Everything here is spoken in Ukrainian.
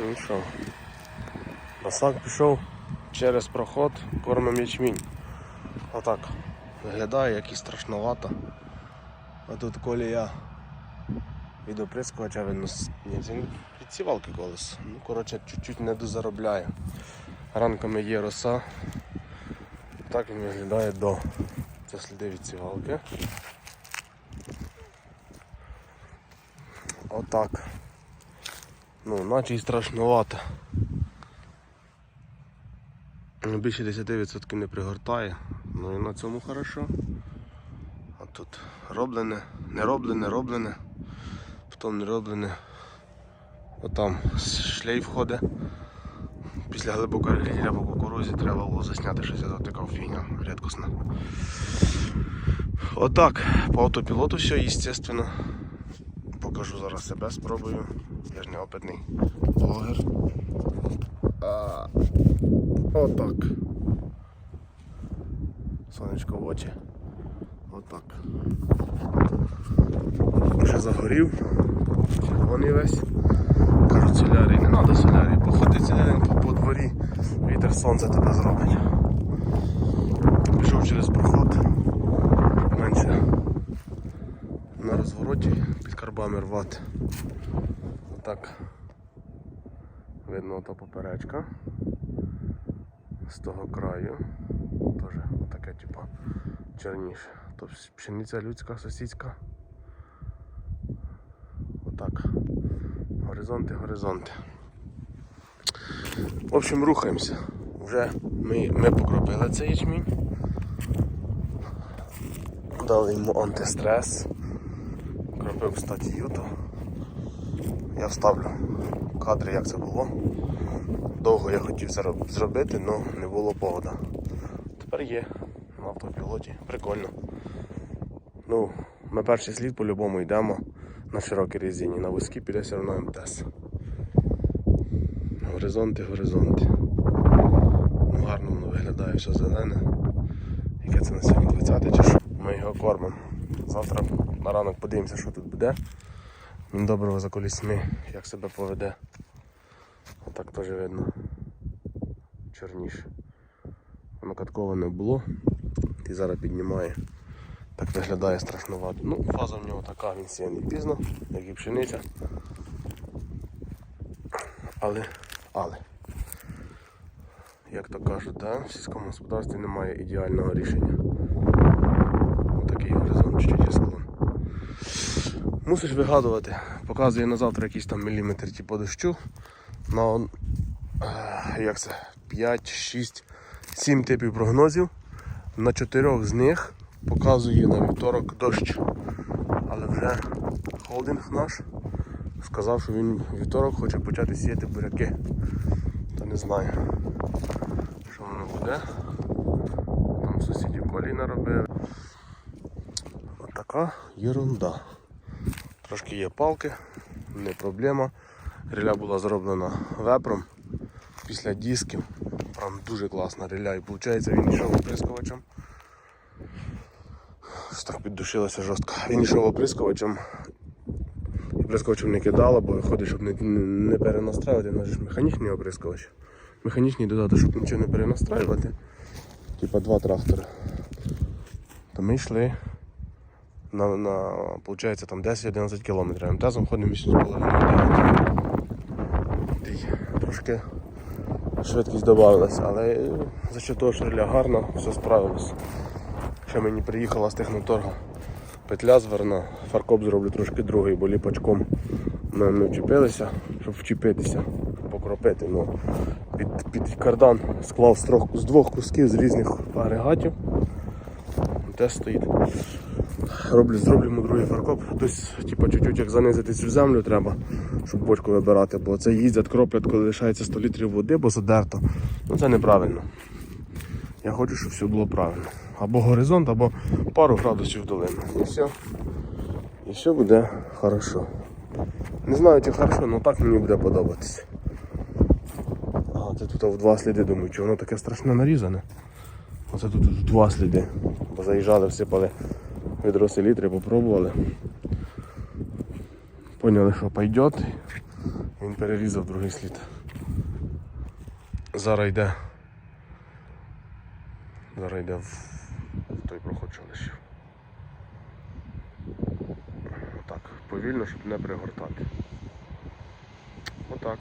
Ну що, Масак пішов через проход, кормим ячмінь. Отак. Виглядає як і страшновато. А тут колія від оприскувача це не колес. Ну, коротше, чуть-чуть не дозаробляє. Ранками є роса. Так він виглядає до. Це сліди від сівалки. Отак. Ну, наче і страшновато. Ну, Більше 10% не пригортає. Ну і на цьому хорошо. А тут роблене, не роблене, роблене, потім не роблене. Отам шлейф ходить. Після глибокого рілля по кукурузі треба було засняти щось, а така фігня рідкісна. Отак, по автопілоту все, естественно. Покажу зараз себе, спробую. Я ж не опитний блогер. А, отак. Сонечко в очі. Отак. Вже загорів. Червоний весь. Кажуть, солярій, не треба солярій. Походи по, по дворі, вітер сонце тебе зробить. Пішов через проход. Менше на розвороті під карбами рвати. Так. Видно та поперечка. З того краю. Теж отаке, типа, черніше. То пшениця людська, сусідська. Отак. Горизонти, горизонти. В общем, рухаємося. Вже ми, ми покропили цей ячмінь. Дали йому антистрес. Кропив, кстати, юту. Я вставлю кадри, як це було. Довго я хотів зробити, але не було погода. Тепер є на автопілоті. Прикольно. Ну, ми перший слід по-любому йдемо на широкій резині. На вузькі піде все одно МТС. Горизонти, горизонти. Ну, гарно воно виглядає, все зелене. Яке це на сьогодні 20 чи що? Ми його кормимо. Завтра на ранок подивимося, що тут буде. Доброго за колісьми, як себе поведе. Отак теж видно. Чорніше. Воно катково не було. І зараз піднімає. Так виглядає страшновато. Ну, фаза в нього така, він сіяний пізно, як і пшениця. Але, але, як то кажуть, да, в сільському господарстві немає ідеального рішення. Такий горизонт чуть-чуть склон. Мусиш вигадувати. Показує на завтра якийсь там міліметр типу дощу. На е, як це? 5, 6, 7 типів прогнозів. На чотирьох з них показує на вівторок дощ. Але вже холдинг наш сказав, що він вівторок хоче почати сіяти буряки. То не знаю, що воно буде. Там сусідів коліна робили. От така ерунда. Трошки є палки, не проблема. Риля була зроблена вепром після дисків. Прям дуже класна риля. І виходить він йшов оприскувачем. Так піддушилося жорстко. Він йшов оприскувачем. І оприскувачем не кидало, бо виходить, щоб не, не, перенастраювати. Ж механічний оприскувач. Механічний додати, щоб нічого не перенастраювати. Типа два трактори. То ми йшли на, на получається, там 10-11 кілометрів. МТЗом ходимо 8,5-9. Трошки швидкість додавалася, але за що того, що гарна, все справилось. Ще мені приїхала з техноторга петля зверна, фаркоп зроблю трошки другий, бо ліпачком ми не вчепилися, щоб вчепитися, покропити. Ну, під, під кардан склав з, трьох, з двох кусків з різних агрегатів. Теж стоїть. Роблю, зроблю другий фаркоп. Тобто, типу, чуть-чуть як занизити цю землю треба, щоб бочку вибирати, бо це їздять, кроплять, коли лишається 100 літрів води, бо задерто. Ну це неправильно. Я хочу, щоб все було правильно. Або горизонт, або пару градусів долину. І все. І все буде хорошо. Не знаю, чи хорошо, але так мені буде подобатися. А, це тут в два сліди думаю, чи воно таке страшно нарізане. Оце тут в два сліди. Бо заїжджали, всипали відро селітри, попробували. Поняли, що пойдет. Він перерізав другий слід. Зараз йде. Зараз йде в, в той проход, лишив. Отак, повільно, щоб не пригортати. Отак.